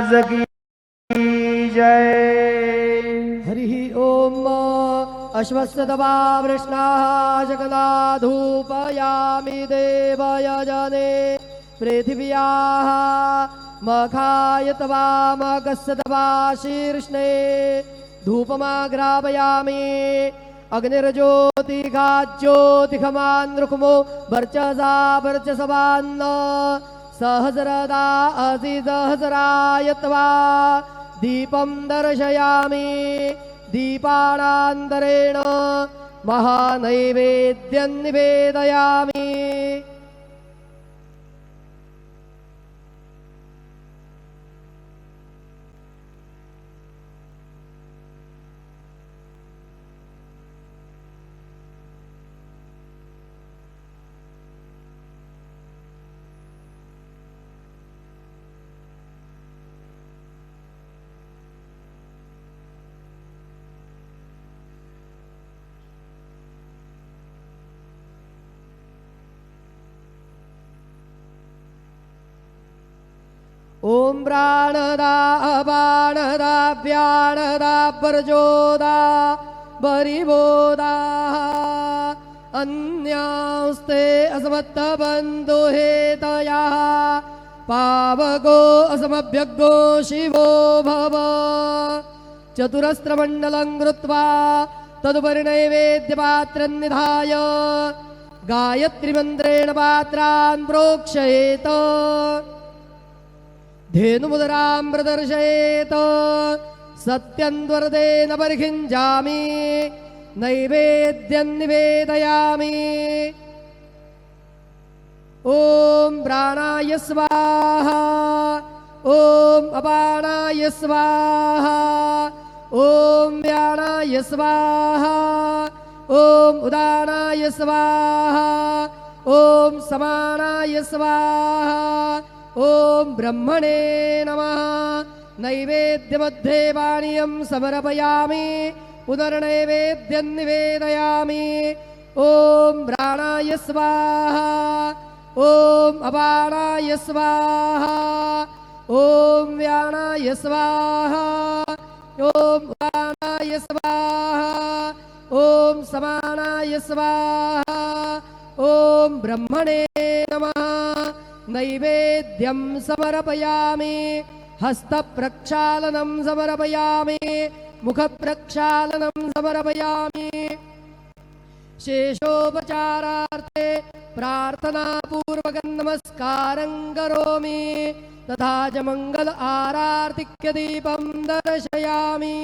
महाराज की जय। हरिः ॐ अश्वत्थदवा वृष्णाः जगन्नाधूपयामि देवयजने पृथिव्याः मखाय तवा मगस्य तवा शीर्ष्णे। धूपमाग्रापयामि अग्निर्ज्योतिघाज्योतिखमान् वर्चसा वर्चसवान्न सहस्रदा असिसहस्रायत्वा दीपं दर्शयामि दीपानान्तरेण महानैवेद्यं निवेदयामि। ॐ प्राणदा अपाणदा व्याणदा प्रचोदा अन्यांस्ते असमत्तबन्धु हेतयाः पावको असमभ्यग्गो शिवो भव। चतुरस्रमण्डलं कृत्वा तदुपरि नैवेद्यपात्रं निधाय गायत्रीमन्त्रेण पात्रान् प्रोक्षयेत धेनुमुदरां प्रदर्शयेत। सत्यन्वरदेन परिखिञ्जामि। नैवेद्यं निवेदयामि। ॐ प्राणाय स्वाहा। ॐ अपानाय स्वाहा। ॐ व्याणाय स्वाहा। ॐ उदानाय स्वाहा। ॐ समानाय स्वाहा ॐ ब्रह्मणे नमः। नैवेद्यमध्ये पानीयं समर्पयामि। पुनर्नैवेद्यं निवेदयामि ॐ प्राणाय स्वाहा। ॐ अपानाय स्वाहा। ॐ व्याणाय स्वाहा। ॐ उदानाय स्वाहा। ॐ समानाय स्वाहा। ॐ ब्रह्मणे नमः नैवेद्यं समर्पयामि हस्तप्रक्षालनं समर्पयामि मुखप्रक्षालनं समर्पयामि। शेषोपचारार्थे प्रार्थनापूर्वकं नमस्कारं करोमि तथा च मङ्गल आरार्तिक्यदीपं दर्शयामि